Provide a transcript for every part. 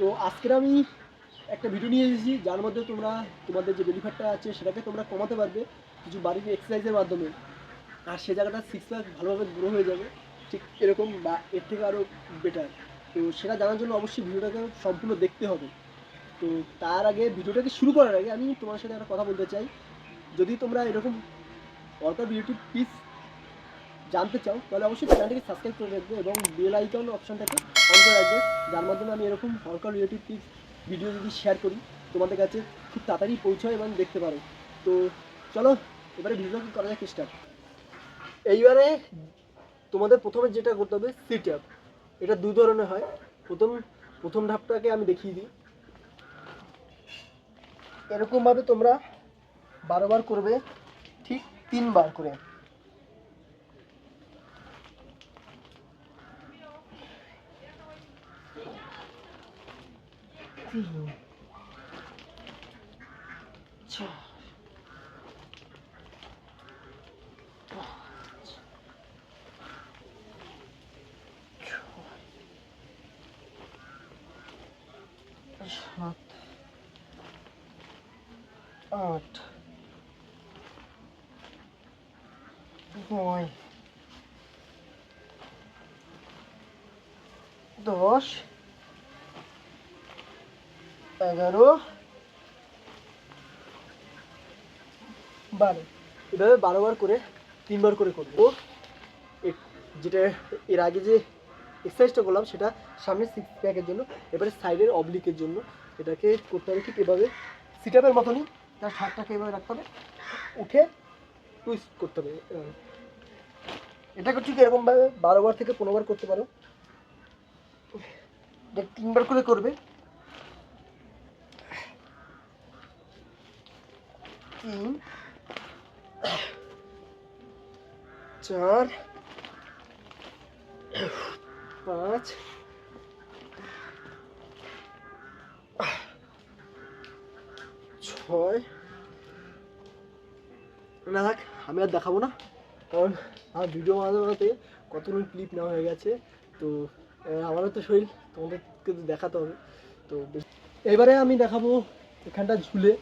তো আজকের আমি একটা ভিডিও নিয়ে এসেছি, যার মধ্যে তোমরা, তোমাদের যে বেলিফারটা আছে সেটাকে তোমরা কমাতে পারবে কিছু বাড়ির এক্সারসাইজের মাধ্যমে। আর সে জায়গাটা সিক্স প্যাক ভালোভাবে গ্রো হয়ে যাবে, ঠিক এরকম বা এর থেকে আরও বেটার তো সেটা জানার জন্য অবশ্যই ভিডিওটাকে সম্পূর্ণ দেখতে হবে। তো তার আগে ভিডিওটাকে শুরু করার আগে আমি তোমার সাথে একটা কথা বলতে চাই। যদি তোমরা এরকম অর্কার বিউটি পিস জানতে চাও, তাহলে অবশ্যই চ্যানেলটিকে সাবস্ক্রাইব করে রাখবে এবং বেল আইকন অপশনটাকে অন করে রাখবে। যার মাধ্যমে আমি এরকম অর্কার রিলেটিভ টিপস ভিডিও যদি শেয়ার করি, তোমাদের কাছে খুব তাড়াতাড়ি পৌঁছায় এবং দেখতে পারো। তো চলো, এবারে ভিডিওটা করা যাক স্টার্ট এইবারে তোমাদের প্রথমে যেটা করতে হবে সিট আপ এটা দু ধরনের হয়। প্রথম প্রথম ধাপটাকে আমি দেখিয়ে দিই। এরকমভাবে তোমরা বারোবার করবে, ঠিক তিনবার করে। তিন চার পাঁচ ছয় সাত আট নয় দশ এগারো। বারো। এভাবে বারোবার করে, তিনবার করে করব। যেটা এর আগে যে এক্সারসাইজটা করলাম, সেটা সামনে সিক্স প্যাকের জন্য, এবারে সাইডের অবলিকের জন্য। এটাকে করতে হবে ঠিক এভাবে। সিট আপের মতনই, তার হাতটাকে এভাবে রাখতে হবে। উঠে টুইস্ট করতে হবে। এটাকে ঠিক এরকমভাবে বারোবার থেকে পনেরোবার করতে পারো। তিনবার করে করবে। তিন চার পাঁচ ছয় না থাক, আমি আর দেখাবো না। কারণ আমার ভিডিও বানাতে বানাতে কতগুলো ক্লিপ নেওয়া হয়ে গেছে। তো আমারও তো শরীর, তোমাদেরকে তো দেখাতে হবে। তো এবারে আমি দেখাবো এখানটা ঝুলে।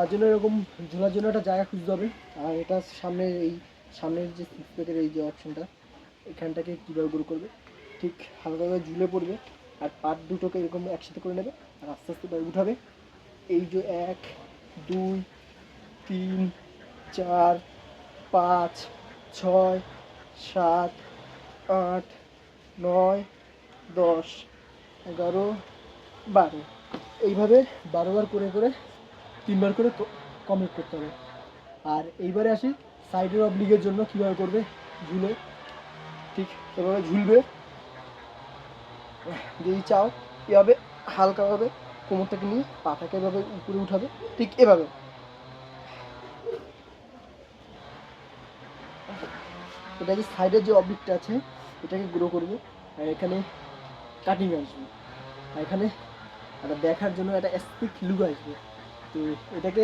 তার জন্য এরকম ঝোলার জন্য একটা জায়গা খুঁজতে হবে। আর এটা সামনে এই সামনের যে সিক্স প্যাকের এই যে অপশনটা, এখানটাকে কীভাবে গ্রো করবে, ঠিক হালকাভাবে ঝুলে পড়বে, আর পাট দুটোকে এরকম একসাথে করে নেবে, আর আস্তে আস্তে উঠাবে। এই যে এক, দুই, তিন, চার, পাঁচ, ছয়, সাত, আট, নয়, দশ, এগারো, বারো। এইভাবে বারোবার করে করে তিনবার করে কমপ্লিট করতে হবে। আর এইবারে আসি সাইডের অবলিগের জন্য কীভাবে করবে, ঝুলে। ঠিক এভাবে ঝুলবে। যদি চাও, এভাবে হালকাভাবে কোমরটাকে নিয়ে পাটাকে এভাবে উপরে উঠাবে, ঠিক এভাবে। এটা যে সাইডের যে অবলিকটা আছে, এটাকে গ্রো করবে। আর এখানে কাটিং আসবে। আর এখানে একটা দেখার জন্য একটা স্পিক লুক আসবে। তো এটাকে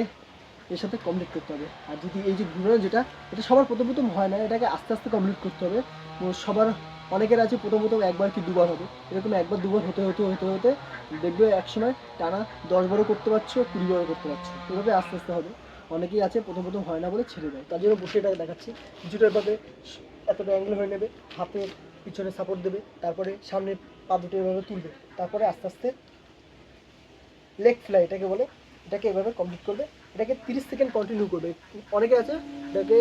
এর সাথে কমপ্লিট করতে হবে। আর যদি এই যে ঘুরানো যেটা, এটা সবার প্রথম প্রথম হয় না, এটাকে আস্তে আস্তে কমপ্লিট করতে হবে। তো সবার, অনেকের আছে প্রথম প্রথম একবার কি দুবার হবে। এরকম একবার দুবার হতে হতে হতে হতে দেখবে একসময় টানা দশ বারো করতে পারছ, কুড়ি বারো করতে পারছ। এভাবে আস্তে আস্তে হবে। অনেকেই আছে প্রথম প্রথম হয় না বলে ছেড়ে দেয়। তার জন্য বসে এটাকে দেখাচ্ছি। কিছুটা এভাবে এতটা অ্যাঙ্গেল হয়ে নেবে, হাতে পিছনে সাপোর্ট দেবে, তারপরে সামনে পা দুটো এভাবে তুলবে, তারপরে আস্তে আস্তে লেগ ফ্লাই এটাকে বলে এটাকে এভাবে কমপ্লিট করবে, এটাকে তিরিশ সেকেন্ড কন্টিনিউ করবে। অনেকে আছে এটাকে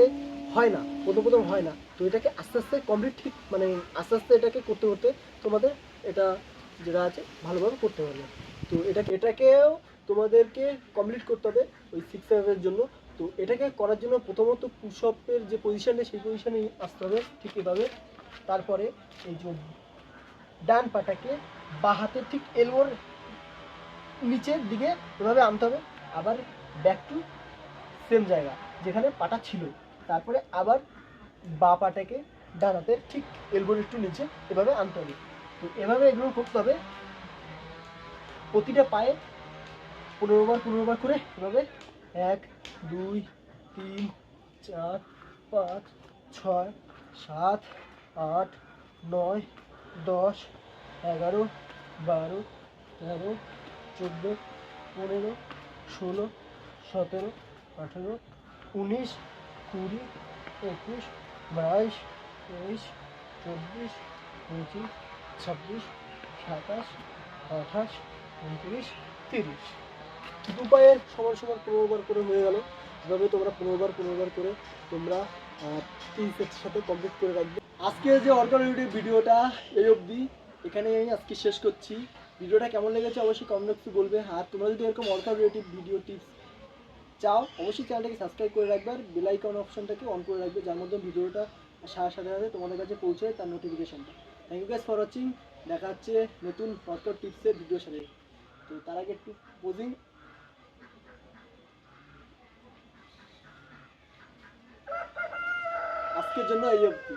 হয় না প্রথম প্রথম হয় না। তো এটাকে আস্তে আস্তে কমপ্লিট ঠিক মানে আস্তে আস্তে এটাকে করতে করতে তোমাদের এটা যেটা আছে ভালোভাবে করতে পারবে তো এটাকে, এটাকেও তোমাদেরকে কমপ্লিট করতে হবে ওই সিক্স ফাইভের জন্য। তো এটাকে করার জন্য প্রথমত পুষপের যে পজিশানে সেই পজিশানে আসতে হবে ঠিক এভাবে। তারপরে এই যে ডান পাটাকে বা হাতের ঠিক এলবোর নিচের দিকে এভাবে আনতে হবে। আবার ব্যাক টু সেম জায়গা, যেখানে পাটা ছিল। তারপরে আবার বা পাটাকে ডান হাতের ঠিক এলবোর একটু নিচে এভাবে আনতে হবে। তো এভাবে এগুলো করতে হবে। প্রতিটা পায়ে পনেরো বার পনেরো বার করে এভাবে এক, দুই, তিন, চার, পাঁচ, ছয়, সাত, আট, নয়, দশ, এগারো, বারো, তেরো চোদ্দ, পনেরো, ষোলো, সতেরো, আঠেরো, উনিশ, কুড়ি, একুশ, বাইশ, তেইশ, চব্বিশ, পঁচিশ, ছাব্বিশ, সাতাশ, আঠাশ, উনত্রিশ, তিরিশ। দু পায়ের সমান সমান পনেরো বার করে হয়ে গেল। এভাবে তোমরা পনেরো বার পনেরো বার করে তোমরা তিন সেটের সাথে কমপ্লিট করে রাখবে। আজকে যে অর্গানিটি ভিডিওটা এই অবধি। এখানে আজকে শেষ করছি। ভিডিওটা কেমন লেগেছে অবশ্যই কমেন্ট বক্সে বলবে। আর তোমরা যদি এরকম ওয়ার্কআউট রিলেটিভ ভিডিও টিপস চাও, অবশ্যই চ্যানেলটাকে সাবস্ক্রাইব করে রাখবে আর বেল আইকন অপশনটাকে অন করে রাখবে, যার মধ্যে ভিডিওটা সাথে সাথে সাথে তোমাদের কাছে পৌঁছায় তার নোটিফিকেশনটা thank you guys for watching দেখা হচ্ছে নতুন ওয়ার্কআউট টিপসের ভিডিওর সাথে। তো তার আগে একটু পোজিং আজকের জন্য এই অবধি।